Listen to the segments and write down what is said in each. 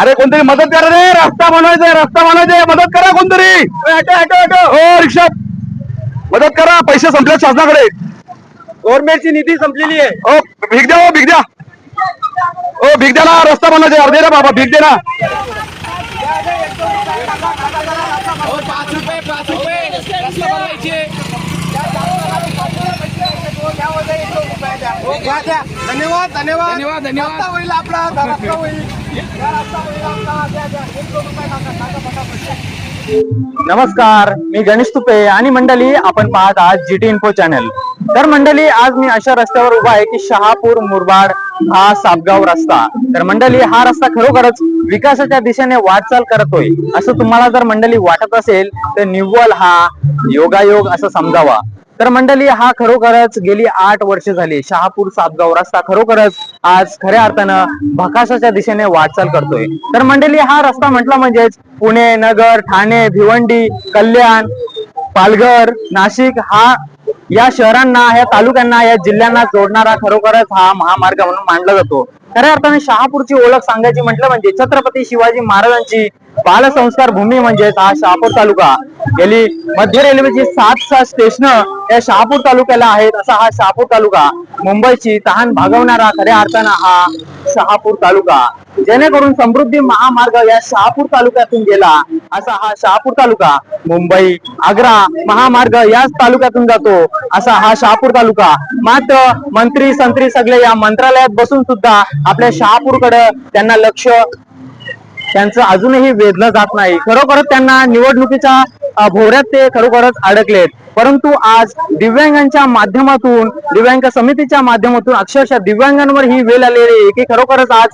अरे कोणतरी मदत करा रे रस्ता बनवायचा रस्ता बनवायचा मदत करा कोणतरी. हो रिक्षा मदत करा पैसे संपले शासनाकडे. गव्हर्नमेंटची निधी संपलेली आहे. ओ भीक द्या हो भीक द्या. ओ भीक द्या ना रस्ता बनवायचा अर्धे रे बाबा भीक दे ना. धन्यवाद. धन्यवाद धन्यवाद. होईल आपला रस्ता होईल. नमस्कार मी गणेश तुपे आणि मंडळी आपण पाहत आहात जीटी इन्फो चॅनल तर मंडळी आज मी अशा रस्त्यावर उभा आहे की शहापूर मुरबाड हा सापगाव रस्ता. तर मंडळी हा रस्ता खरोखरच विकासाच्या दिशेने वाटचाल करतोय. असं तुम्हाला जर मंडळी वाटत असेल तर निव्वळ हा योगायोग असं समजावा. तर मंडळी हा खरोखरच गेली आठ वर्ष झाली. शहापूर सातगाव रस्ता खरोखरच आज खऱ्या अर्थानं भकाशाच्या दिशेने वाटचाल करतोय. तर मंडळी हा रस्ता म्हटला म्हणजेच पुणे नगर ठाणे भिवंडी कल्याण पालघर नाशिक हा या शहरांना या तालुक्यांना या जिल्ह्यांना जोडणारा खरोखरच हा महामार्ग म्हणून मानला जातो. खऱ्या अर्थाने शहापूरची ओळख सांगायची म्हटलं म्हणजे छत्रपती शिवाजी महाराजांची बालसंस्कार भूमी म्हणजेच हा शहापूर तालुका. गेली मध्य रेल्वेची सात सात स्टेशन या शहापूर तालुक्याला आहेत. असा हा शहापूर तालुका. मुंबईची तहान भागवणारा खऱ्या अर्थानं हा शहापूर तालुका. जेणेकरून समृद्धी महामार्ग या शहापूर तालुक्यातून गेला. असा हा शहापूर तालुका मुंबई आग्रा महामार्ग याच तालुक्यातून जातो. असा हा शहापूर तालुका. मात्र मंत्री संत्री सगळे या मंत्रालयात बसून सुद्धा आपल्या शहापूरकडे त्यांना लक्ष त्यांचं अजूनही वेधलं जात नाही. खरोखरच त्यांना निवडणुकीच्या भोवऱ्यात ते खरोखरच अडकलेत. परंतु आज दिव्यांगांच्या माध्यमातून दिव्यांग समितीच्या माध्यमातून अक्षरशः दिव्यांगांवर ही वेळ आलेली आहे की खरोखरच आज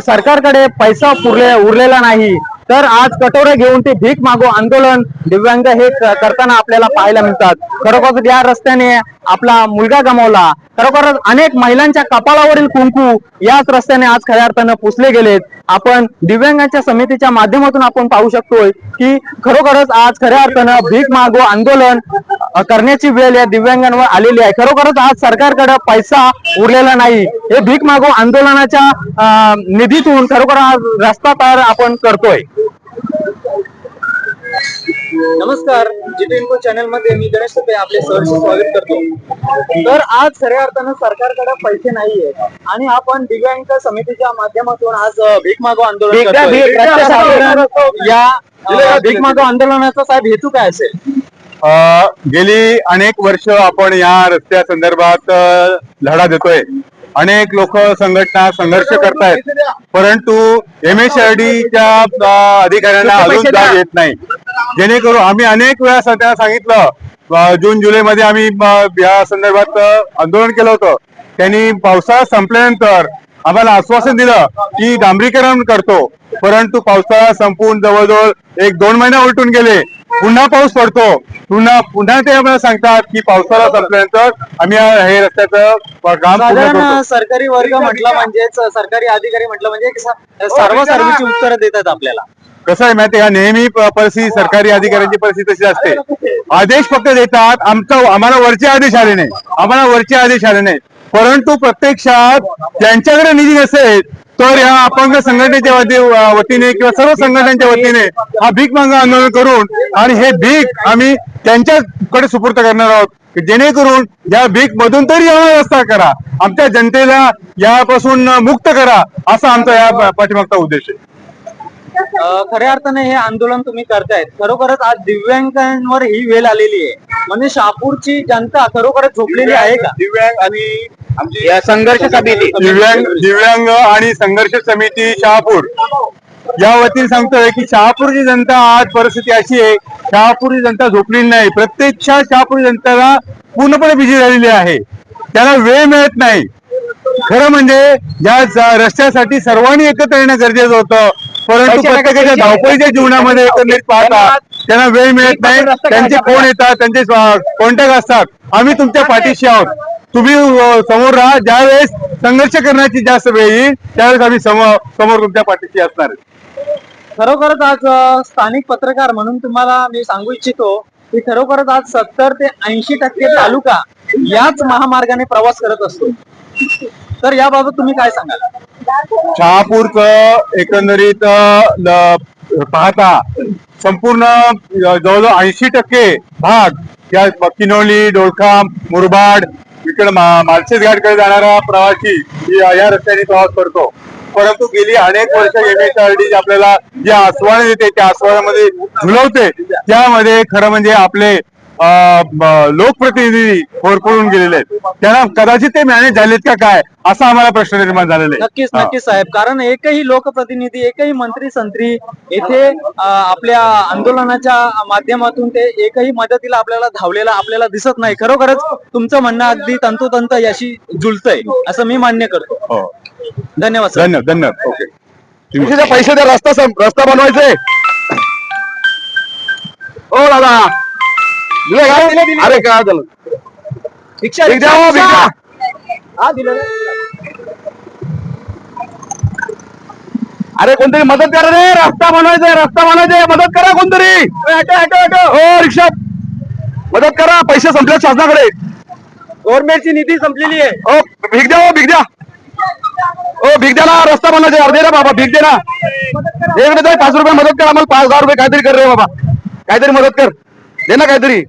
सरकारकडे पैसा पुरले उरलेला नाही. तर आज कटोरे घेऊन ते भीक मागो आंदोलन दिव्यांग हे करताना आपल्याला पाहायला मिळतात. खरोखर या रस्त्याने आपला मुलगा गमावला. खरोखरच अनेक महिलांच्या कपाळावरील कुंकू याच रस्त्याने आज खऱ्या अर्थानं पुसले गेलेत. आपण दिव्यांगांच्या समितीच्या माध्यमातून आपण पाहू शकतोय की खरोखरच आज खऱ्या अर्थानं भीक मागो आंदोलन करण्याची वेळ या दिव्यांगांवर आलेली आहे. खरोखरच आज सरकारकडे पैसा उरलेला नाही. हे भीक मागो आंदोलनाच्या निधीतून खरोखर आज रस्ता तयार आपण करतोय. नमस्कार. जिथे इन्फो चॅनलमध्ये मी गणेश तुपे आपले सहर्ष स्वागत करतो. तर आज खऱ्या अर्थानं सरकारकडे पैसे नाहीये आणि आपण दिव्यांग समितीच्या माध्यमातून आज भीक मागो आंदोलन या भीक मागो आंदोलनाचा साहेब हेतू काय असेल? गेली अनेक वर्ष आपण या रस्त्या संदर्भात लढा देतोय. अनेक लोक संघटना संघर्ष करतायत. परंतु एम एस च्या अधिकाऱ्यांना अजून जाग येत नाही. जेणेकरून आम्ही अनेक वेळा स- त्यांना सांगितलं जून जुलै मध्ये आम्ही या संदर्भात आंदोलन केलं होतं. त्यांनी पावसाळा संपल्यानंतर आम्हाला आश्वासन दिलं की डांबरीकरण करतो. परंतु पावसाळा संपून जवळजवळ एक दोन महिना उलटून गेले. पुन्हा पाऊस पडतो. पुन्हा पुन्हा ते आम्हाला सांगतात की पावसाळा संपल्यानंतर आम्ही हे रस्त्याचं काम साधारण सरकारी वर्ग म्हटलं म्हणजेच सरकारी अधिकारी म्हटलं म्हणजे सर्वसार्वीची उत्तरं देतात आपल्याला. कसं आहे माहिती का? नेहमी परिस्थिती सरकारी अधिकाऱ्यांची परिस्थिती तशी असते. आदेश फक्त देतात. आमचं आम्हाला वरचे आदेश आले नाही आम्हाला वरचे आदेश आले नाही परंतु प्रत्यक्षात ज्यांच्याकडे निधी नसेल तर या अपंग संघटनेच्या वतीने किंवा सर्व संघटनांच्या वतीने हा भीक मांग आंदोलन करून आणि हे भीक आम्ही त्यांच्याकडे सुपूर्त करणार आहोत जेणेकरून या भीक मधून तरी व्यवस्था करा. आमच्या जनतेला यापासून मुक्त करा असा आमचा या पाठीमागचा उद्देश आहे. खऱ्या अर्थाने हे आंदोलन तुम्ही करतायत. खरोखरच आज दिव्यांगांवर ही वेळ आलेली आहे. म्हणजे शहापूरची जनता खरोखरच झोपलेली आहे का? दिव्यांग आणि आमची या संघर्ष समिती दिव्यांग दिव्यांग आणि संघर्ष समिती शहापूर. या वतीने सांगतोय की शहापूरची जनता आज परिस्थिती अशी आहे शहापूरची जनता झोपलेली नाही. प्रत्यक्षात शहापूर जनतेला पूर्णपणे बिझी झालेली आहे. त्याला वेळ मिळत नाही. खरं म्हणजे या रस्त्यासाठी सर्वांनी एकत्र येणं गरजेचं होतं. परंतु प्रत्येकाच्या धावपळीच्या जीवनामध्ये एकत्रित पाहता त्यांना वेळ मिळत नाही त्यांचे फोन येतात त्यांचे कॉन्टॅक्ट असतात. आम्ही तुमच्या पाठीशी आहोत. तुम्ही समोर राहा. ज्यावेळेस संघर्ष करण्याची जास्त वेळ येईल त्यावेळेस आम्ही समोर तुमच्या पाठीशी असणार. खरोखरच आज स्थानिक पत्रकार म्हणून तुम्हाला मी सांगू इच्छितो की खरोखरच आज सत्तर ते ऐंशी टक्के तालुका याच महामार्गाने प्रवास करत असतो. तर याबाबत तुम्ही काय सांगाल? शहापूरचं एकंदरीत पाहता संपूर्ण जवळजवळ ऐंशी टक्के भाग या किनोली डोळखा मुरबाड इकडे मा- मालसेज घाटकडे जाणारा प्रवासी या या रस्त्याने प्रवास करतो. परंतु गेली अनेक वर्ष एमएसआरडी आपल्याला जे आस्वाद देते त्या आस्वादामध्ये झुलवते त्यामध्ये खरं म्हणजे आपले लोकप्रतिनिधी होरपळून गेलेले आहेत. त्यांना कदाचित ते मॅनेज झालेत का काय असा आम्हाला प्रश्न निर्माण झालेला आहे. नक्कीच. नक्कीच साहेब. कारण एकही लोकप्रतिनिधी एकही मंत्री संत्री येथे आपल्या आंदोलनाच्या माध्यमातून ते एकही मदतीला आपल्याला धावलेला आपल्याला दिसत नाही. खरोखरच तुमचं म्हणणं अगदी तंतोतंत याशी जुळतंय असं मी मान्य करतो. हो. धन्यवाद धन्यवाद धन्यवाद. ओके. पैसे द्या रस्ता रस्ता बनवायचे. हो दादा. दिले का अरे काय झालं? भिक्षा भीक द्या हो, भीक द्या. हा दिलं. रे. अरे कोणतरी मदत करा रे रस्ता बनवायचा रस्ता बनवायचा मदत करा कोणतरी. हो रिक्षा मदत करा पैसे संपले शासनाकडे. गव्हर्नमेंटची निधी संपलेली आहे. हो भीक द्या हो भीक द्या. हो भीक द्या ना रस्ता बनवायचा अर्धे ना बाबा भीक दे ना. एक पाच रुपये मदत कर. आम्हाला पाच हजार रुपये काहीतरी कर रे बाबा. काहीतरी मदत कर. दे ना काहीतरी.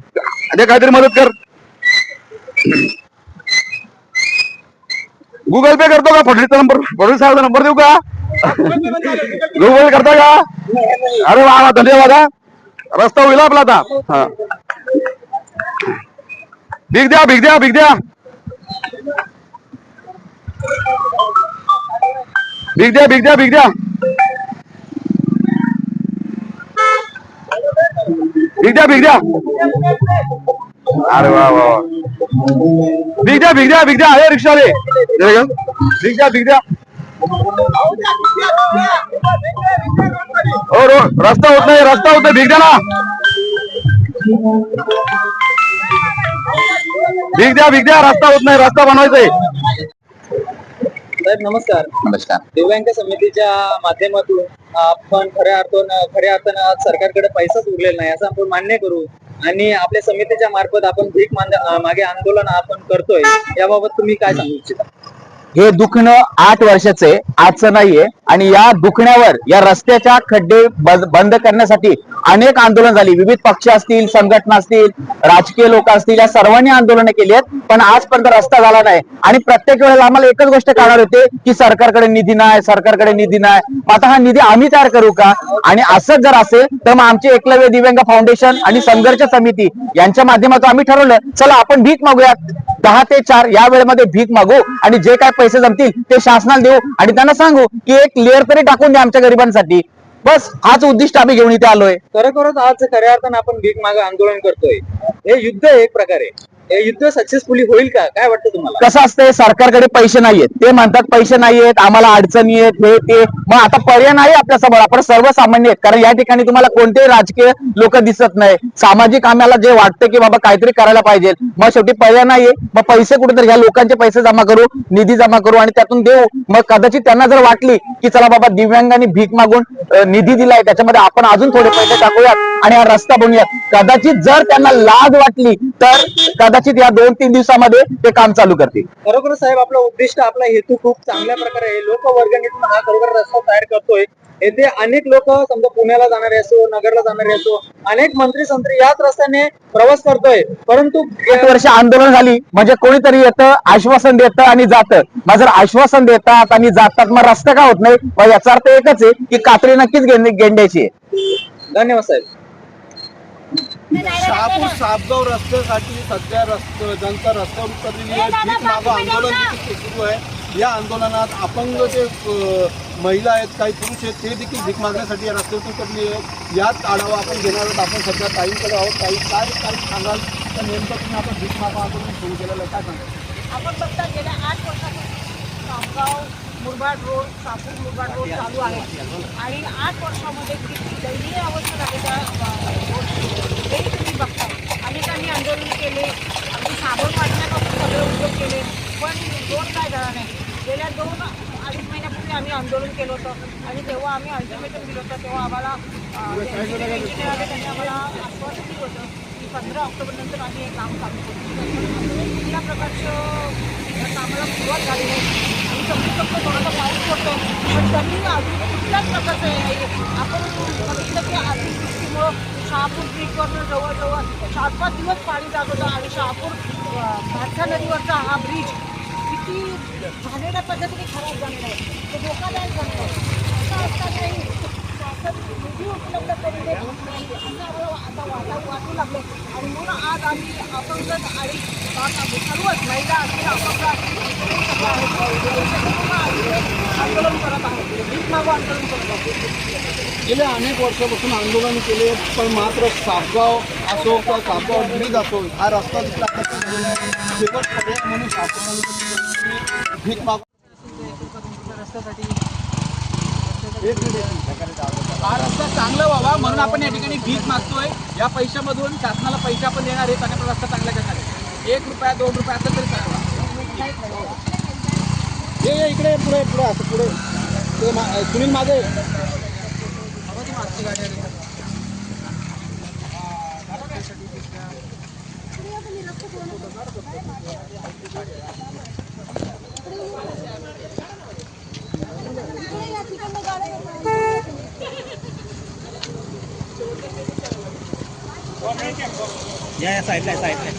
दे काहीतरी मदत कर. गुगल पे करतो का? फडणीसचा नंबर फडणवीस साहेबचा नंबर देऊ का? गुगल करता का? अरे वा वा धन्यवाद हा. रस्ता होईल आपला आता. हा. भीक द्या भीक द्या भीक द्या. भीक द्या भीक द्या भीक द्या. भिगद्या भिगद्या अरे वा वा भिगद्या भिगद्या भिगद्या आहे रिक्षाले भिगद्या भिगद्या हो रो रस्ता होत नाही रस्ता होत नाही. भिगद्या ना भिगद्या भिगद्या रस्ता होत नाही रस्ता बनवायचा आहे. साहेब नमस्कार. नमस्कार. दिव्यांग समितीच्या माध्यमातून आपण खऱ्या अर्थानं खऱ्या अर्थानं आज सरकारकडे पैसाच उरलेला नाही असं आपण मान्य करू. आणि आपल्या समितीच्या मार्फत आपण भीक मागे आंदोलन आपण करतोय याबाबत तुम्ही काय सांगू इच्छिता? हे दुखणं आठ वर्षाचं आहे आजचं नाहीये. आणि या दुखण्यावर या रस्त्याच्या खड्डे बंद करण्यासाठी अनेक आंदोलन झाली. विविध पक्ष असतील संघटना असतील राजकीय लोक असतील या सर्वांनी आंदोलनं केली आहेत. पण आजपर्यंत रस्ता झाला नाही. आणि प्रत्येक वेळेला आम्हाला एकच गोष्ट कळणार होते की सरकारकडे निधी नाही सरकारकडे निधी नाही. आता हा निधी आम्ही तयार करू का? आणि असंच जर असेल तर मग आमचे एकलव्य दिव्यांग फाउंडेशन आणि संघर्ष समिती यांच्या माध्यमातून आम्ही ठरवलं चला आपण भीक मागूयात. दहा ते चार या वेळेमध्ये भीक मागू आणि जे काय पैसे जमतील ते शासनाला देऊ. आणि त्यांना सांगू की एक लेअर तरी टाकून द्या आमच्या गरिबांसाठी. बस हाच उद्दिष्ट आम्ही घेऊन इथे आलोय. खरोखरच आज खऱ्या अर्थानं आपण भीक मागे आंदोलन करतोय. हे युद्ध आहे एक प्रकारे. हे युद्ध सक्सेसफुली होईल का? काय वाटतं तुम्हाला? कसं असतंय सरकारकडे पैसे नाहीयेत. ते म्हणतात पैसे नाहीयेत आम्हाला अडचणी आहेत हे ते. मग आता पर्याय नाही आपल्यासमोर. आपण सर्वसामान्य आहेत. कारण या ठिकाणी तुम्हाला कोणतेही राजकीय लोक दिसत नाही. सामाजिक आम्हाला जे वाटतं की बाबा काहीतरी करायला पाहिजे. मग शेवटी पर्याय नाहीये. मग पैसे कुठेतरी ह्या लोकांचे पैसे जमा करू निधी जमा करू आणि त्यातून देऊ. मग कदाचित त्यांना जर वाटली की चला बाबा दिव्यांगांनी भीक मागून निधी दिलाय त्याच्यामध्ये आपण अजून थोडे पैसे टाकूयात आणि हा रस्ता बनवूयात कदाचित जर त्यांना लाज वाटली तर कदाचित या दोन तीन दिवसामध्ये ते काम चालू करतील. खरोखर साहेब आपला उद्दिष्ट आपला हेतू खूप चांगल्या प्रकारे आहे. लोकवर्गणीतून हा खरोखर रस्ता तयार करतोय. येथे अनेक लोक समजा पुण्याला जाणारे असो नगरला जाणारे असो अनेक मंत्री संत्री याच रस्त्याने प्रवास करतोय. परंतु एक वर्ष आंदोलन झाली म्हणजे कोणीतरी येतं आश्वासन देतं आणि जातं. मग जर आश्वासन देतात आणि जातात मग रस्ता का होत नाही? मग याचा अर्थ एकच आहे की कात्री नक्कीच गेंड- गेंड्याची आहे. धन्यवाद साहेब. शहापूर सापगाव रस्त्यासाठी सध्या रस्त जनता रस्त्यावर उतरलेली आहे. भीक मागो आंदोलन देखील सुरू आहे? या आंदोलनात अपंग जे महिला आहेत काही पुरुष आहेत ते देखील भीक मागण्यासाठी या रस्त्यावर उतरलेली आहेत. याच आढावा आपण घेणार आहोत. आपण सध्या ताईंकडे आहोत. ताई काय काय सांगाल? तर नेमकं तुम्ही आपण भीक मागो आंदोलन सुरू केलेलं आहे. काय सांगाल? आपण बघता गेल्या आठ वर्षापासून खामगाव मुरबाड रोड सापूर मुरबाड रोड चालू आहे. आणि आठ वर्षामध्ये किती दयनीय अवस्था झाली त्या रोडची हेही तुम्ही बघता. अनेकांनी आंदोलन केले अगदी साबण वाटण्यापासून सगळे उद्योग केले पण रोड काय झाला नाही. गेल्या दोन अडीच महिन्यापूर्वी आम्ही आंदोलन केलं होतं. आणि तेव्हा आम्ही अल्टिमेटम दिलं होतं. तेव्हा आम्हाला इंजिनियर आले त्यांनी आम्हाला आश्वासन दिलं होतं की पंधरा ऑक्टोबरनंतर आम्ही हे काम चालू करू. कुठल्या प्रकारचं कामाला सुरुवात झाली आहे आणि मी समजू थोडासा पाऊस पडतो पण तरी अजून कुठल्याच प्रकारचं हे नाही आपण बघितलं की आर्थिक शहापूर ब्रिजवरनं जवळजवळ चार पाच दिवस पाणी जात होतं आणि शहापूर अं, भातसा नदीवरचा हा ब्रिज किती घाणेरड्या पद्धतीने खराब झालेला आहे. तो धोकादायक झालेला आहे. असं असतानाही निधी उपलब्ध करून देत आता वाटा वाटू लागले आणि म्हणून आज आम्ही अपंग आणि सर्वच महिला असतील अपंग आंदोलन करत आहोत भीक मागो आंदोलन करत आहोत गेल्या अनेक वर्षापासून आंदोलन केले पण मात्र सापगाव असो किंवा सापगाव ब्रिज असो हा रस्ता तिथला शेवट पर्याय म्हणून शासनाने भीक माग रस्त्यासाठी हा रस्ता चांगला व्हावा म्हणून आपण या ठिकाणी भीक मागतोय. या पैशामधून शासनाला पैसे आपण देणार आहेत आणि रस्ता चांगला करणार आहे एक रुपया दोन रुपया असं तरी चांगला ये ये इकडे पुढे पुढे असं पुढे. ते सुनील मागे. या साईडला साईडला.